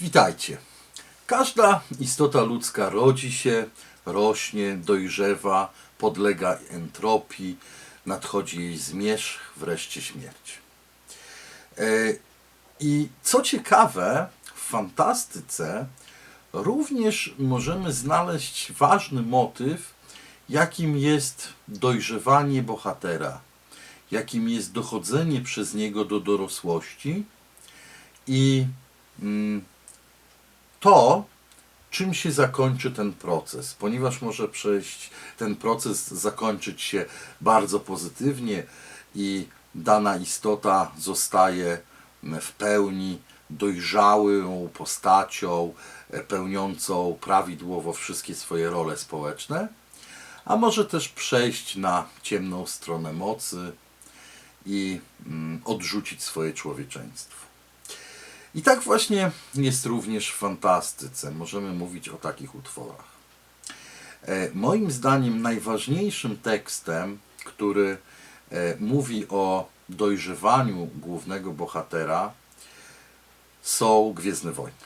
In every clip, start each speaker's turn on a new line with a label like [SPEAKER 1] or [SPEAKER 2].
[SPEAKER 1] Witajcie. Każda istota ludzka rodzi się, rośnie, dojrzewa, podlega entropii, nadchodzi jej zmierzch, wreszcie śmierć. E, I co ciekawe, w fantastyce również możemy znaleźć ważny motyw, jakim jest dojrzewanie bohatera, jakim jest dochodzenie przez niego do dorosłości i mm, to, czym się zakończy ten proces, ponieważ może przejść ten proces, zakończyć się bardzo pozytywnie i dana istota zostaje w pełni dojrzałą postacią, e, pełniącą prawidłowo wszystkie swoje role społeczne, a może też przejść na ciemną stronę mocy i mm, odrzucić swoje człowieczeństwo. I tak właśnie jest również w fantastyce. Możemy mówić o takich utworach. E, Moim zdaniem najważniejszym tekstem, który e, mówi o dojrzewaniu głównego bohatera, są Gwiezdne Wojny.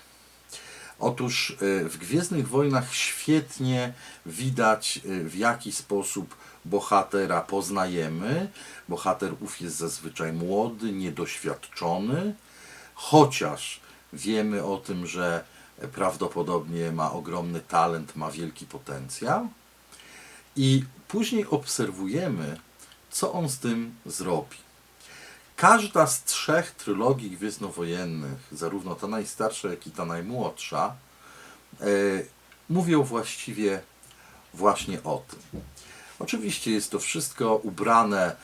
[SPEAKER 1] Otóż e, w Gwiezdnych Wojnach świetnie widać, w jaki sposób bohatera poznajemy. Bohater ów jest zazwyczaj młody, niedoświadczony, chociaż wiemy o tym, że prawdopodobnie ma ogromny talent, ma wielki potencjał. I później obserwujemy, co on z tym zrobi. Każda z trzech trylogii gwiezdnowojennych, zarówno ta najstarsza, jak i ta najmłodsza, e, mówią właściwie właśnie o tym. Oczywiście jest to wszystko ubrane e,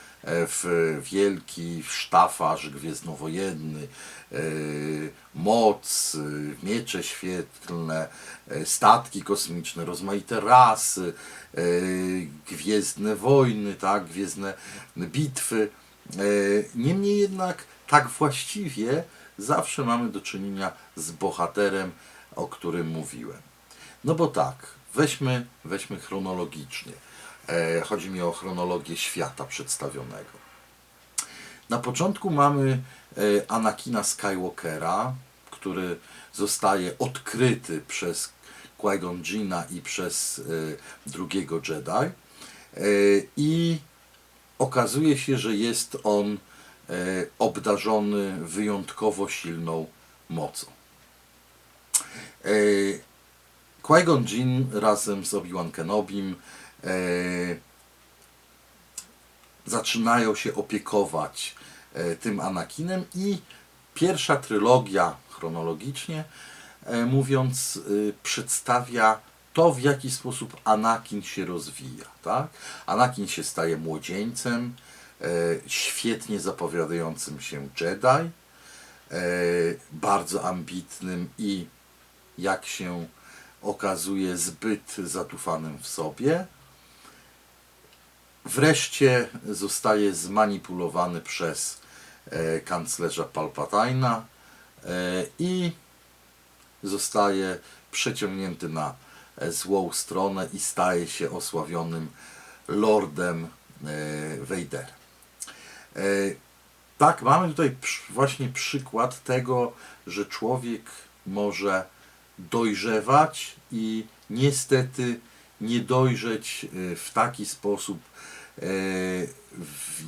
[SPEAKER 1] w wielki sztafaż gwiezdnowojenny, e, moc, e, miecze świetlne, statki kosmiczne, rozmaite rasy, gwiezdne wojny, tak, gwiezdne bitwy. Niemniej jednak tak właściwie zawsze mamy do czynienia z bohaterem, o którym mówiłem. No bo tak, weźmy, weźmy chronologicznie. E, Chodzi mi o chronologię świata przedstawionego. Na początku mamy e, Anakina Skywalkera, który zostaje odkryty przez Qui-Gon Jinna i przez e, drugiego Jedi. I okazuje się, że jest on obdarzony wyjątkowo silną mocą. Qui-Gon Jinn razem z Obi-Wan Kenobim zaczynają się opiekować e, tym Anakinem i pierwsza trylogia chronologicznie e, mówiąc e, przedstawia to, w jaki sposób Anakin się rozwija. Tak? Anakin się staje młodzieńcem, e, świetnie zapowiadającym się Jedi, e, bardzo ambitnym i jak się okazuje zbyt zatufanym w sobie. Wreszcie zostaje zmanipulowany przez e, kanclerza Palpatina e, i zostaje przeciągnięty na e, złą stronę i staje się osławionym lordem. E, tak, mamy tutaj właśnie przykład tego, że człowiek może dojrzewać i niestety nie dojrzeć w taki sposób,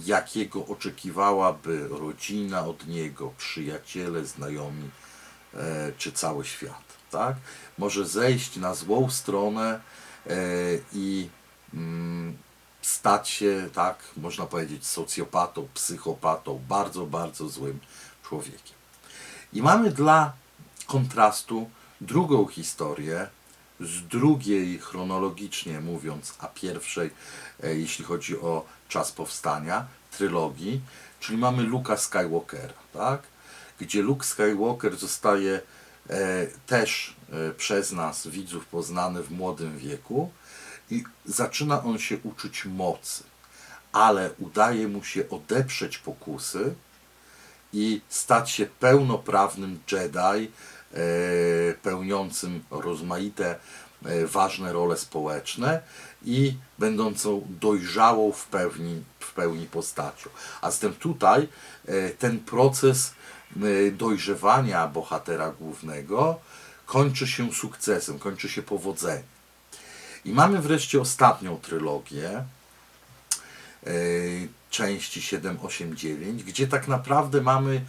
[SPEAKER 1] jakiego oczekiwałaby rodzina od niego, przyjaciele, znajomi e, czy cały świat. Tak? Może zejść na złą stronę e, i mm, stać się, tak, można powiedzieć, socjopatą, psychopatą, bardzo, bardzo złym człowiekiem. I mamy dla kontrastu drugą historię, z drugiej chronologicznie mówiąc, a pierwszej, e, jeśli chodzi o czas powstania, trylogii, czyli mamy Luka Skywalkera, tak? gdzie Luke Skywalker zostaje e, też e, przez nas, widzów, poznany w młodym wieku i zaczyna on się uczyć mocy, ale udaje mu się odeprzeć pokusy i stać się pełnoprawnym Jedi, pełniącym rozmaite e, ważne role społeczne i będącą dojrzałą w pełni, w pełni postacią. A zatem tutaj e, ten proces dojrzewania bohatera głównego kończy się sukcesem, kończy się powodzeniem. I mamy wreszcie ostatnią trylogię, części 7, 8, 9, gdzie tak naprawdę mamy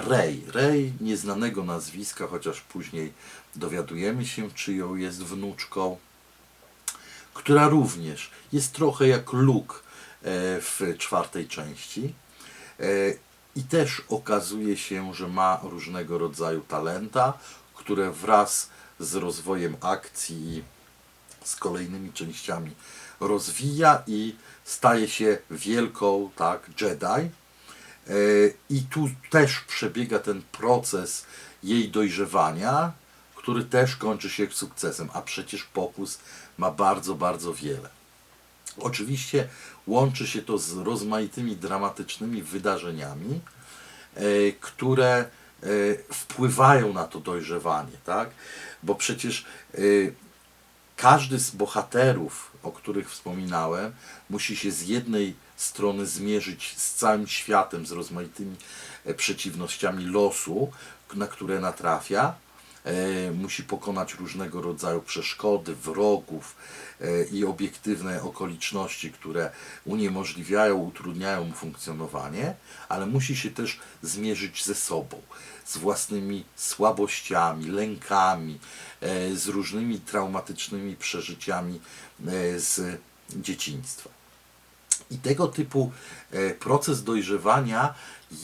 [SPEAKER 1] Rey, Rey nieznanego nazwiska, chociaż później dowiadujemy się, czyją jest wnuczką, która również jest trochę jak Luke e, w czwartej części. E, I też okazuje się, że ma różnego rodzaju talenta, które wraz z rozwojem akcji z kolejnymi częściami rozwija i staje się wielką, tak, Jedi. E, I tu też przebiega ten proces jej dojrzewania, który też kończy się sukcesem, a przecież pokus ma bardzo, bardzo wiele. Oczywiście łączy się to z rozmaitymi dramatycznymi wydarzeniami, e, które e, wpływają na to dojrzewanie, tak? Bo przecież każdy z bohaterów, o których wspominałem, musi się z jednej strony zmierzyć z całym światem, z rozmaitymi e, przeciwnościami losu, na które natrafia, musi pokonać różnego rodzaju przeszkody, wrogów e, i obiektywne okoliczności, które uniemożliwiają, utrudniają mu funkcjonowanie, ale musi się też zmierzyć ze sobą, z własnymi słabościami, lękami, e, z różnymi traumatycznymi przeżyciami e, z dzieciństwa. I tego typu e, proces dojrzewania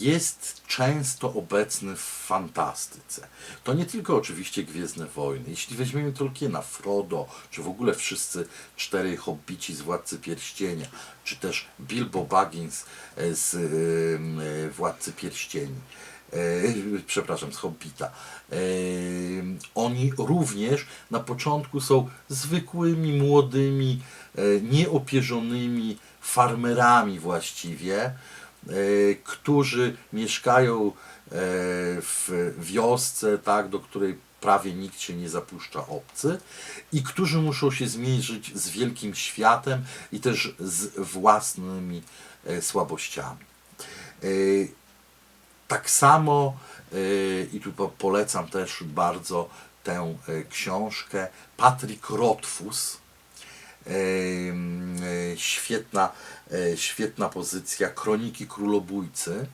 [SPEAKER 1] jest często obecny w fantastyce. To nie tylko oczywiście Gwiezdne Wojny. Jeśli weźmiemy Tolkiena, Frodo, czy w ogóle wszyscy cztery hobbici z Władcy Pierścienia, czy też Bilbo Baggins e, z e, Władcy Pierścieni, przepraszam, z Hobbita. Oni również na początku są zwykłymi, młodymi, nieopierzonymi farmerami właściwie, e, którzy mieszkają e, w wiosce, tak, do której prawie nikt się nie zapuszcza obcy i którzy muszą się zmierzyć z wielkim światem i też z własnymi e, słabościami. Tak samo i tu po- polecam też bardzo tę książkę Patryk Rotfus. Y, Świetna, y, świetna pozycja Kroniki Królobójcy.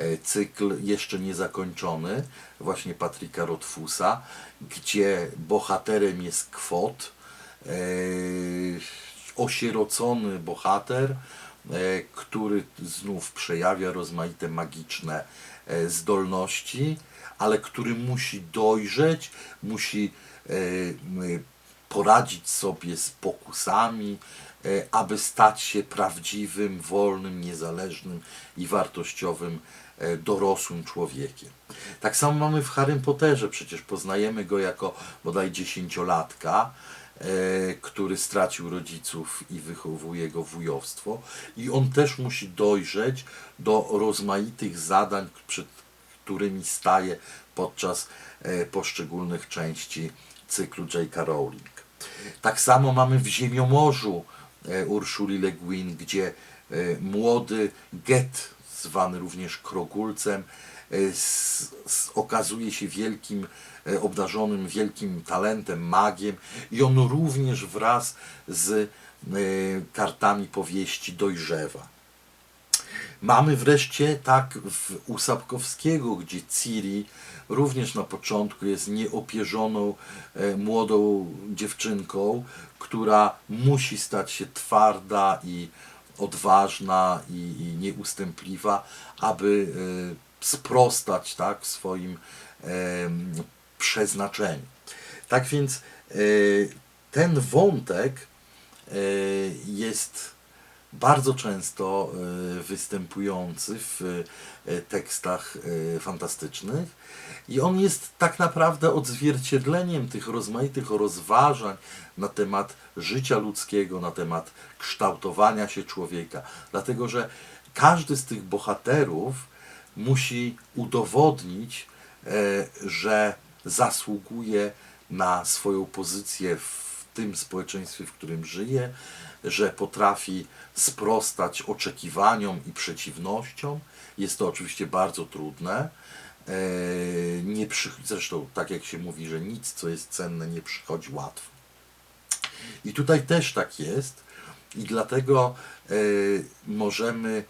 [SPEAKER 1] y, Cykl jeszcze niezakończony, właśnie Patryka Rotfusa, gdzie bohaterem jest Kwot, osierocony bohater, e, który znów przejawia rozmaite magiczne e, zdolności, ale który musi dojrzeć, musi e, poradzić sobie z pokusami, e, aby stać się prawdziwym, wolnym, niezależnym i wartościowym e, dorosłym człowiekiem. Tak samo mamy w Harrym Potterze, przecież poznajemy go jako bodaj dziesięciolatka, e, który stracił rodziców i wychowuje go wujowstwo i on też musi dojrzeć do rozmaitych zadań, przed którymi staje podczas e, poszczególnych części cyklu J.K. Rowling. Tak samo mamy w Ziemiomorzu e, Urszuli Le Guin, gdzie e, młody Get, zwany również Krogulcem, okazuje się wielkim, obdarzonym wielkim talentem, magiem i on również wraz z kartami powieści dojrzewa. Mamy wreszcie tak w, u gdzie Ciri również na początku jest nieopierzoną e, młodą dziewczynką, która musi stać się twarda i odważna i, i nieustępliwa, aby e, sprostać tak, swoim em, przeznaczeniu. Tak więc e, ten wątek e, jest bardzo często e, występujący w e, tekstach e, fantastycznych. I on jest tak naprawdę odzwierciedleniem tych rozmaitych rozważań na temat życia ludzkiego, na temat kształtowania się człowieka, dlatego że każdy z tych bohaterów musi udowodnić, e, że zasługuje na swoją pozycję w tym społeczeństwie, w którym żyje, że potrafi sprostać oczekiwaniom i przeciwnościom Jest to oczywiście bardzo trudne. E, Nie przy... Zresztą, tak jak się mówi, że nic, co jest cenne, nie przychodzi łatwo. I tutaj też tak jest. I dlatego e, możemy,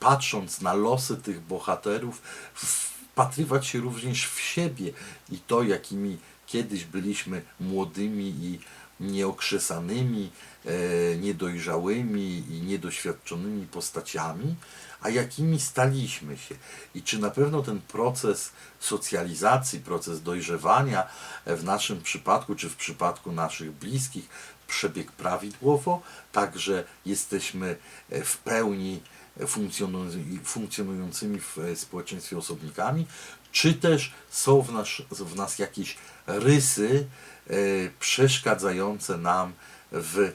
[SPEAKER 1] patrząc na losy tych bohaterów, wpatrywać się również w siebie i to, jakimi kiedyś byliśmy młodymi i nieokrzesanymi, e, niedojrzałymi i niedoświadczonymi postaciami, a jakimi staliśmy się. I czy na pewno ten proces socjalizacji, proces dojrzewania e, w naszym przypadku, czy w przypadku naszych bliskich przebiegł prawidłowo, także jesteśmy e, w pełni funkcjonuj- funkcjonującymi w społeczeństwie osobnikami, czy też są w nas, w nas jakieś rysy e, przeszkadzające nam w e,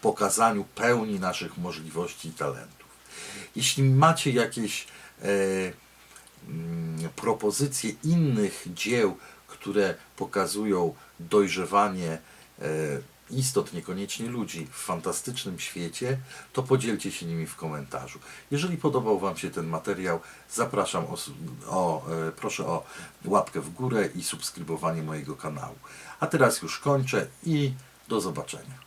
[SPEAKER 1] pokazaniu pełni naszych możliwości i talentów. Jeśli macie jakieś e, mm, propozycje innych dzieł, które pokazują dojrzewanie istot, niekoniecznie ludzi w fantastycznym świecie, to podzielcie się nimi w komentarzu. Jeżeli podobał Wam się ten materiał, zapraszam o, o e, proszę o łapkę w górę i subskrybowanie mojego kanału. A teraz już kończę i do zobaczenia.